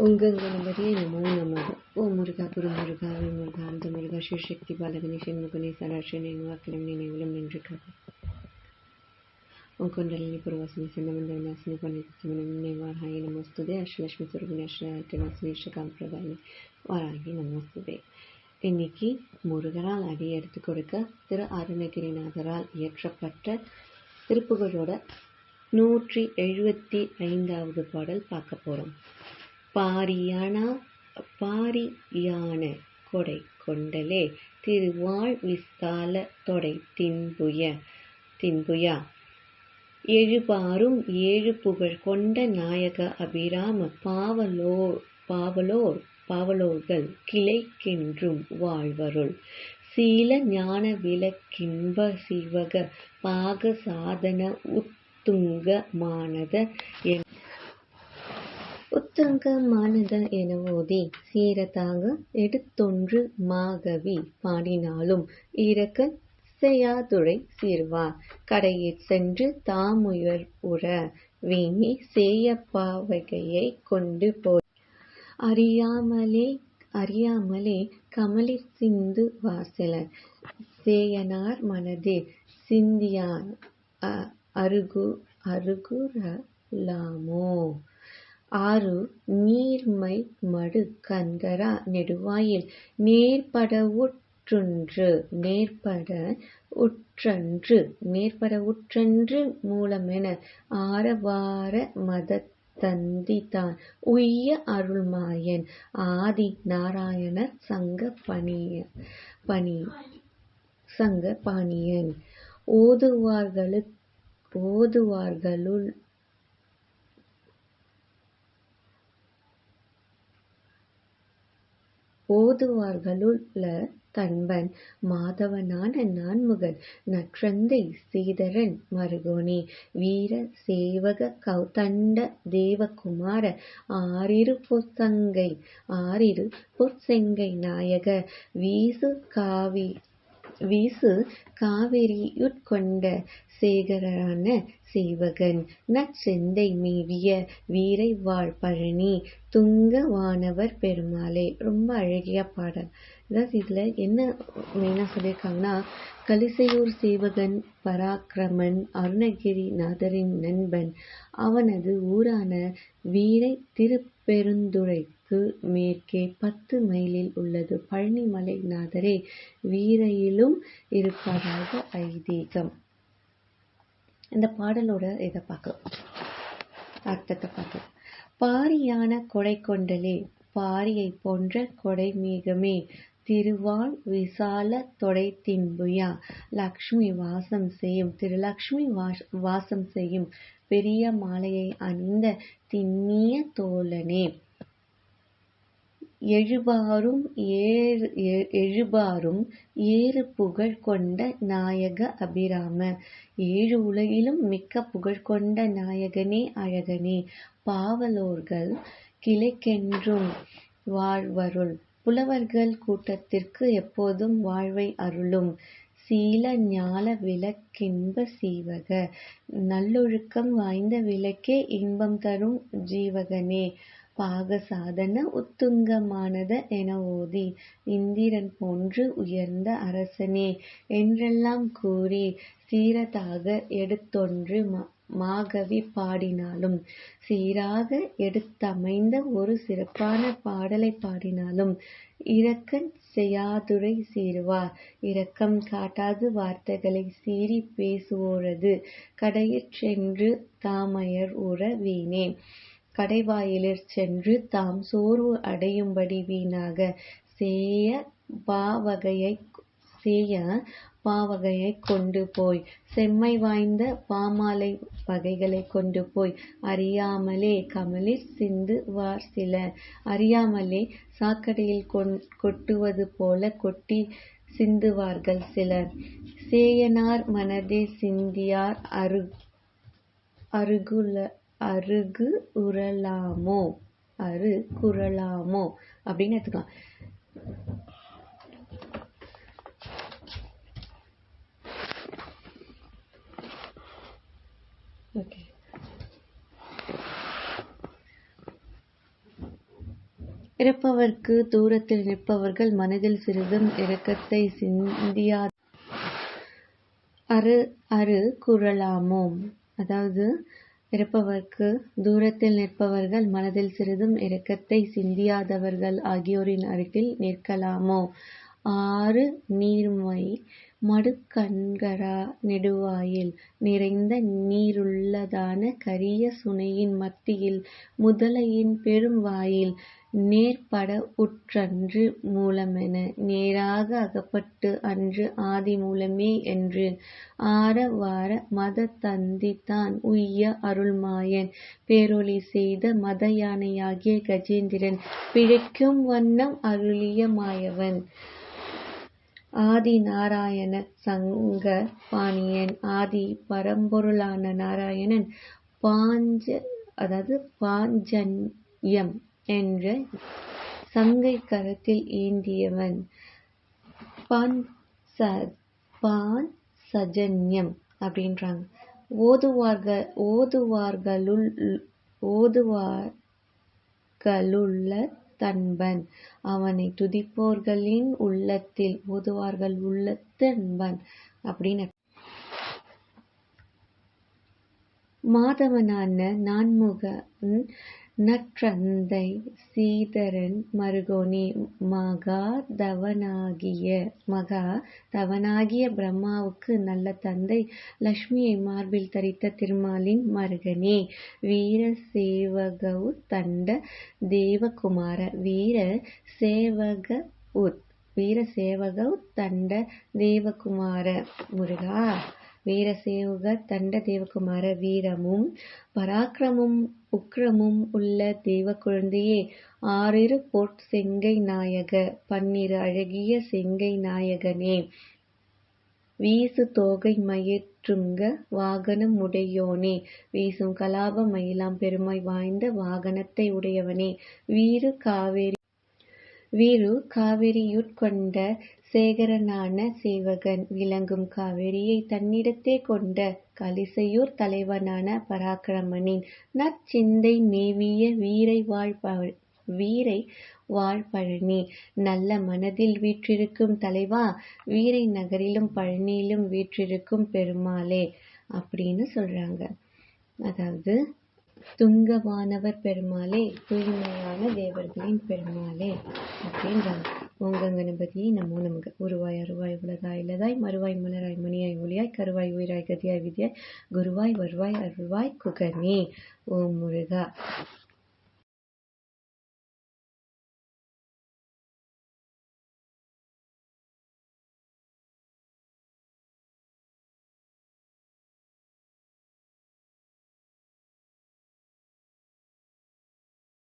உங்கங்க நிறைய நமோ நமக ஓ முருகா குரு முருகா வே முருகா அந்த முருகா சிவசக்தி பாலகனே சண்முகனே சடாட்சனே வாக்கிலும் நினைவிலும் நின்று காப்போம் ஓங்கொண்டலினி புரவாசினி சின்னமந்த விநாசினி பண்டிதமன நினைவாராய நமஸ்துதே. அஷ்டலட்சுமி சுரபினி அஷ்டநாசினி இஷ்டகாம்பிரதாயினி வாராகி நமஸ்துதே. இன்னைக்கு முருகனால் அடி எடுத்து கொடுக்க திரு அருணகிரிநாதரால் இயற்றப்பட்ட திருப்புகழோட நூற்றி எழுபத்தி ஐந்தாவது பாடல் பார்க்க போகிறோம் பாரியானா பாரியான கொடை கொண்டலே திருவாழ் விஸ்தால தொடை தின்புய தின்புயா. எழுபாரும் ஏழு புகழ் கொண்ட நாயக அபிராம பாவலோ பாவலோர் பாவலோர்கள் கிளைக்கென்றும் வாழ்வருள். சீல ஞான விளக்கின்ப சிவக பாக சாதன உத்துங்கமானத என் உத்தங்கமானத என ஓதி சீரதாக எடுத்தொன்று மாகவி பாடினாலும் இரக்கன் செய்யாதுரை சீர்வார் கடையிற் சென்று தாமுயர் உற வீணி சேயப்பாவகையை கொண்டு போய் அறியாமலே அறியாமலே கமலிற் சிந்து வாசலர். சேயனார் மனதில் சிந்தியார் அருகு அருகுரலாமோ ஆறு நீர்மை மடு கந்தரா நெடுவாயில் நேர்பட உற்றொன்று நேர்பட உற்றன்று நேர்பட உற்றன்று மூலமென ஆரவார மத தந்திதான் உய்ய அருள்மாயன் ஆதி நாராயணர் சங்க பணிய பணி சங்க பாணியன். ஓதுவார்களு ஓதுவார்களுள் ஓதுவார்களுள்ள தன்பன் மாதவனான நான்முகன் நற்றந்தை சீதரன் மருகோனே. வீர சேவக கௌதண்ட தேவகுமார ஆரிரு பொற்சங்கை ஆரிரு பொற்செங்கை நாயக வீசு காவி வீசு காவிரியுட்கொண்ட சேகரான சேவகன் நற்செந்தை மேவிய வீரை வாழ் பழனி துங்க வானவர் பெருமாளே. ரொம்ப அழகிய பாடல். அதாவது இதில் என்ன மெயினாக சொல்லியிருக்காங்கன்னா கலிசையூர் சேவகன் பராக்கிரமன் அருணகிரிநாதரின் நண்பன். அவனது ஊரான வீரை திருப்பெருந்துறைக்கு மேற்கே பத்து மைலில் உள்ளது. பழனிமலை நாதரே வீரையிலும் இருப்பதாக ஐதீகம். இந்த பாடலோட இதை பார்க்கலாம். அர்த்தத்தை பார்க்கலாம். பாரியான கொடை கொண்டலே பாரியை போன்ற கொடை மேகமே திருவாள் விசால தொடை தின்புயா லக்ஷ்மி வாசம் செய்யும் திருலக்ஷ்மி வாசம் செய்யும் பெரிய மாலையை அணிந்த திண்ணிய தோழனே. எழுபாரும் ஏறு எழுபாரும் ஏறு புகழ் கொண்ட நாயக அபிராம. ஏழு உலகிலும் மிக்க புகழ் கொண்ட நாயகனே அழகனே. பாவலோர்கள் கிளைக்கென்றும் வாழ்வருள். புலவர்கள் கூட்டத்திற்கு எப்போதும் வாழ்வை அருளும். சீல ஞால விளக்கின்ப சீவக. நல்லொழுக்கம் வாய்ந்த விளக்கே இன்பம் தரும் ஜீவகனே. பாக சாதன உத்துங்கமானத என ஓதி இந்திரன் போன்று உயர்ந்த அரசனே என்றெல்லாம் கூறி சீரதாக எடுத்தொன்று மாகவி பாடினாலும் சீராக எடுத்தமைந்த ஒரு சிறப்பான பாடலை பாடினாலும் இரக்கன் செய்யாதுரை சீருவார் இரக்கம் காட்டாது வார்த்தைகளை சீறி பேசுவோரது கடையிற் சென்று தாமயர் உற வீணே. கடைவாயிலிற் சென்று தாம் சோர்வு அடையும்படி வீணாக சேய பாவகையை சேய பாவகையை கொண்டு போய். செம்மை வாய்ந்த பாமாலை வகைகளை கொண்டு போய். அறியாமலே கமலிற் சிந்து வார் சில. அறியாமலே சாக்கடையில் கொட்டுவது போல கொட்டி சிந்துவார்கள் சிலர். சேயனார் மனதே சிந்தியார் அரு அருகுல அருகு உரலாமோ அரு குரலாமோ அப்படின்னு எடுத்துக்கலாம். ஓகே இறப்பவர்க்கு தூரத்தில் நிற்பவர்கள் மனதில் சிறிதும் இரக்கத்தை சிந்தியா அரு அரு குரலாமோ அதாவது இறப்பவர்க்கு தூரத்தில் நிற்பவர்கள் மனதில் சிறிதும் இரக்கத்தை சிந்தியாதவர்கள் ஆகியோரின் அருகில் நிற்கலாமோ? ஆறு நீர்மை மடுக்கண்கரா நெடுவாயில் நிறைந்த நீருள்ளதான கரிய சுனையின் மத்தியில் முதலையின் பெரும் வாயில் நேர்பட உற்றன்று மூலமென நேராக அகப்பட்டு அன்று ஆதி மூலமே என்று. ஆர வார மதத்தந்திதான் உய்ய அருள்மாயன். பேரொளி செய்த மத யானையாகிய கஜேந்திரன் பிழைக்கும் வண்ணம் அருளிய மாயவன். ஆதி நாராயண சங்க பாணியன் ஆதி பரம்பொருளான நாராயணன் பாஞ்ச அதாவது பாஞ்சன்யம். என்ற சங்கை கரத்தில் ஏந்தியவன் பாஞ்சஜன்யம் அப்படின்றாங்க. ஓதுவார்கள் ஓதுவார்களுள் ஓதுவார்களுள்ள தன்பன். அவனை துதிப்போர்களின் உள்ளத்தில் ஓதுவார்கள் உள்ள தன்பன் அப்படின்னு மாதவனான நான்முகன் நற்றந்தை சீதரன் மருகோனே மகா தவனாகிய மகா தவனாகிய பிரம்மாவுக்கு நல்ல தந்தை லக்ஷ்மியை மார்பில் தரித்த திருமாலின் மருகனே. வீர சேவகௌ தண்ட தேவகுமார வீர சேவக உத் வீர சேவகௌ தண்ட தேவகுமார முருகா. வீரசேவக தண்ட தேவகுமார வீரமும் பராக்கிரமும் உக்கிரமும் உள்ள தெய்வ குழந்தையே ஆறிரு பொற் செங்கை நாயக பன்னிரு அழகிய செங்கை நாயகனே. வீசு தோகை மயிற்றுங்க வாகனம் உடையோனே. வீசும் கலாப மயிலாம் பெருமை வாய்ந்த வாகனத்தை உடையவனே. வீரு காவேரி வீரு காவிரியுட்கொண்ட சேகரனான சேவகன் விளங்கும் காவிரியை தன்னிடத்தே கொண்ட கலிசையூர் தலைவனான பராக்கிரமனின் நற்சிந்தை மேவிய வீரை வாழ் வீரை வாழ் பழனி. நல்ல மனதில் வீற்றிருக்கும் தலைவா வீரை நகரிலும் பழனியிலும் வீற்றிருக்கும் பெருமாளே அப்படின்னு சொல்றாங்க. அதாவது துங்கவானவர் பெருமாளே தூய்மையான தேவர்களின் பெருமாளே அப்படின்றாங்க ஓங்க கணபதியை நமோ நமக்கு உருவாய் அருவாய் உலகாய் இல்லதாய் மறுவாய் மலராய் மணியாய் ஒளியாய் கருவாய் உயிராய் கதியாய் விதியாய் குருவாய் வருவாய் அருள்வாய் குகனே. ஓம் முருகா.